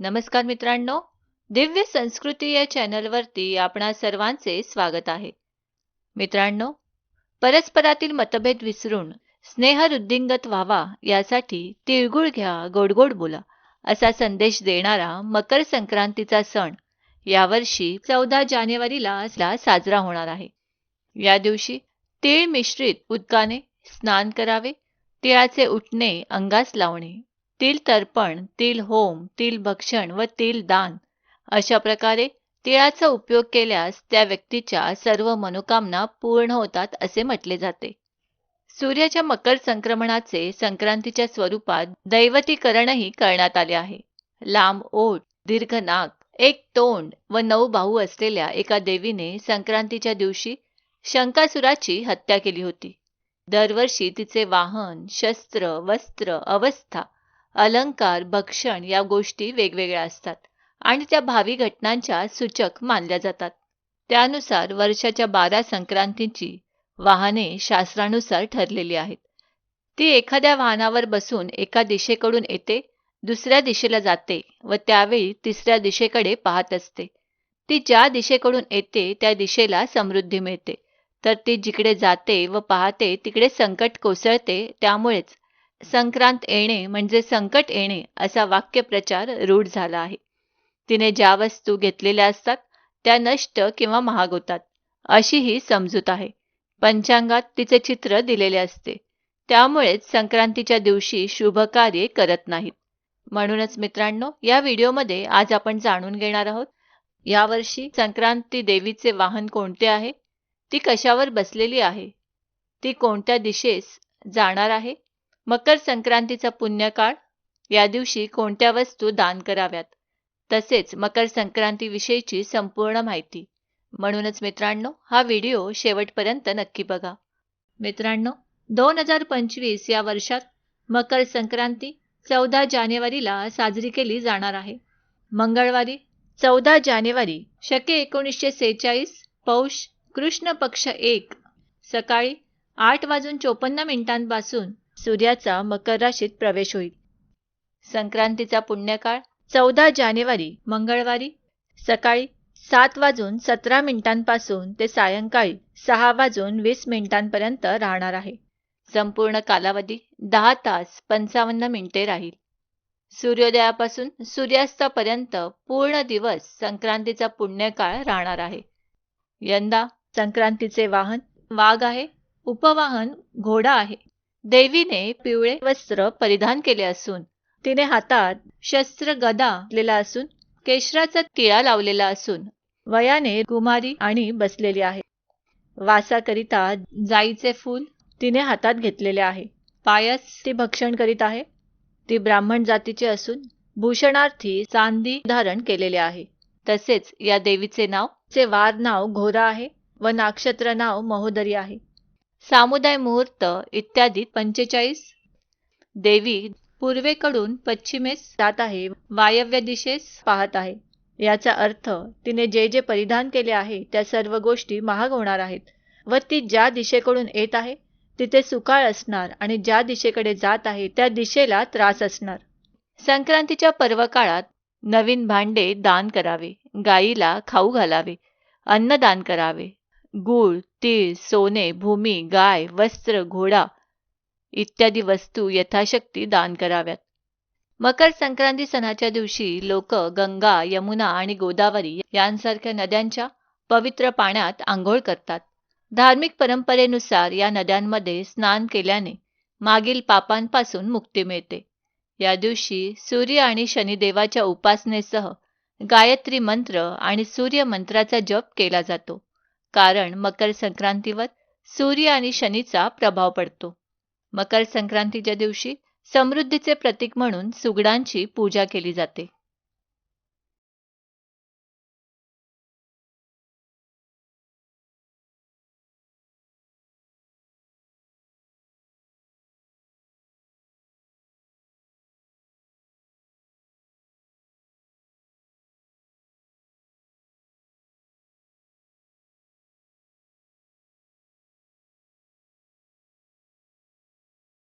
नमस्कार मित्रांनो दिव्य संस्कृती या चॅनलवरती आपणा सर्वांचे स्वागत आहे. मित्रांनो परस्परातील मतभेद विसरून स्नेह वृद्धिंगत व्हावा यासाठी तिळगुळ घ्या गोडगोड बोला असा संदेश देणारा मकर संक्रांतीचा सण यावर्षी चौदा जानेवारीला असला साजरा होणार आहे. या दिवशी तिळ मिश्रित उदकाने स्नान करावे तिळाचे उठणे अंगास लावणे तिल तर्पण तिल होम तिल भक्षण व तिल दान अशा प्रकारे तिळाचा उपयोग केल्यास त्या व्यक्तीच्या सर्व मनोकामना पूर्ण होतात असे म्हटले जाते. सूर्याच्या मकर संक्रमणाचे संक्रांतीच्या स्वरूपात दैवतीकरणही करण्यात आले आहे. लांब ओठ दीर्घ नाक एक तोंड व नऊ बाहू असलेल्या एका देवीने संक्रांतीच्या दिवशी शंकासुराची हत्या केली होती. दरवर्षी तिचे वाहन शस्त्र वस्त्र अवस्था अलंकार भक्षण या गोष्टी वेगवेगळ्या असतात आणि त्या भावी घटनांच्या सूचक मानल्या जातात. त्यानुसार वर्षाच्या बारा संक्रांतीची वाहने शास्त्रानुसार ठरलेली आहेत. ती एखाद्या वाहनावर बसून एका दिशेकडून येते दुसऱ्या दिशेला जाते व त्यावेळी तिसऱ्या दिशेकडे पाहत असते. ती ज्या दिशेकडून येते त्या दिशेला समृद्धी मिळते. तर ती जिकडे जाते व पाहते तिकडे संकट कोसळते त्यामुळेच संक्रांत येणे म्हणजे संकट येणे असा वाक्यप्रचार रूढ झाला आहे. तिने ज्या वस्तू घेतलेल्या असतात त्या नष्ट किंवा महाग होतात अशी ही समजूत आहे. पंचांगात तिचे चित्र दिलेले असते. त्यामुळेच संक्रांतीच्या दिवशी शुभ कार्य करत नाहीत. म्हणूनच मित्रांनो या व्हिडिओमध्ये आज आपण जाणून घेणार आहोत यावर्षी संक्रांती देवीचे वाहन कोणते आहे ती कशावर बसलेली आहे ती कोणत्या दिशेस जाणार आहे मकर संक्रांतीचा पुण्यकाळ या दिवशी कोणत्या वस्तू दान कराव्यात? तसेच मकर संक्रांतीविषयीची संपूर्ण माहिती. म्हणूनच मित्रांनो हा व्हिडिओ शेवटपर्यंत नक्की बघा. मित्रांनो दोन हजार पंचवीस या वर्षात मकर संक्रांती चौदा जानेवारीला साजरी केली जाणार आहे. मंगळवारी चौदा जानेवारी शके एकोणीसशे सेहेचाळीस पौष कृष्ण पक्ष एक सकाळी आठ वाजून चोपन्न मिनिटांपासून सूर्याचा मकर राशीत प्रवेश होईल. संक्रांतीचा पुण्यकाळ चौदा जानेवारी मंगळवारी. सकाळी सात वाजून सतरा मिनिटांपासून ते सायंकाळी सहा वाजून वीस मिनिटांपर्यंत राहणार आहे. संपूर्ण कालावधी दहा तास पंचावन्न मिनिटे राहील. सूर्योदयापासून सूर्यास्तापर्यंत पूर्ण दिवस संक्रांतीचा पुण्यकाळ राहणार आहे. यंदा संक्रांतीचे वाहन वाघ आहे उपवाहन घोडा आहे. देवीने पिवळे वस्त्र परिधान केले असून तिने हातात शस्त्र गदा असलेला असून केशराचा टिळा लावलेला असून वयाने कुमारी आणि बसलेली आहे. वासाकरिता जाईचे फूल तिने हातात घेतलेले आहे. पायस ती भक्षण करीत आहे. ती ब्राह्मण जातीची असून भूषणार्थी चांदी धारण केलेले आहे. तसेच या देवीचे नाव चे वार नाव घोरा आहे व नाक्षत्र नाव महोदरी आहे. सामुदाय मुहूर्त इत्यादी पंचेचाळीस. देवी पूर्वेकडून पश्चिमेस जात आहे वायव्य दिशेस पाहत आहे. याचा अर्थ तिने जे जे परिधान केले आहे त्या सर्व गोष्टी महाग होणार आहेत. व ती ज्या दिशेकडून येत आहे तिथे सुकाळ असणार आणि ज्या दिशेकडे जात आहे त्या दिशेला त्रास असणार. संक्रांतीच्या पर्व काळात नवीन भांडे दान करावे गाईला खाऊ घालावे अन्नदान करावे गूळ तीळ सोने भूमी गाय वस्त्र घोडा इत्यादी वस्तू यथाशक्ती दान कराव्यात. मकर संक्रांती सणाच्या दिवशी लोक गंगा यमुना आणि गोदावरी यांसारख्या नद्यांच्या पवित्र पाण्यात आंघोळ करतात. धार्मिक परंपरेनुसार या नद्यांमध्ये स्नान केल्याने मागील पापांपासून मुक्ती मिळते. या दिवशी सूर्य आणि शनिदेवाच्या उपासनेसह गायत्री मंत्र आणि सूर्य मंत्राचा जप केला जातो. कारण मकर संक्रांतीवर सूर्य आणि शनीचा प्रभाव पडतो. मकर संक्रांतीच्या दिवशी समृद्धीचे प्रतीक म्हणून सुगडांची पूजा केली जाते.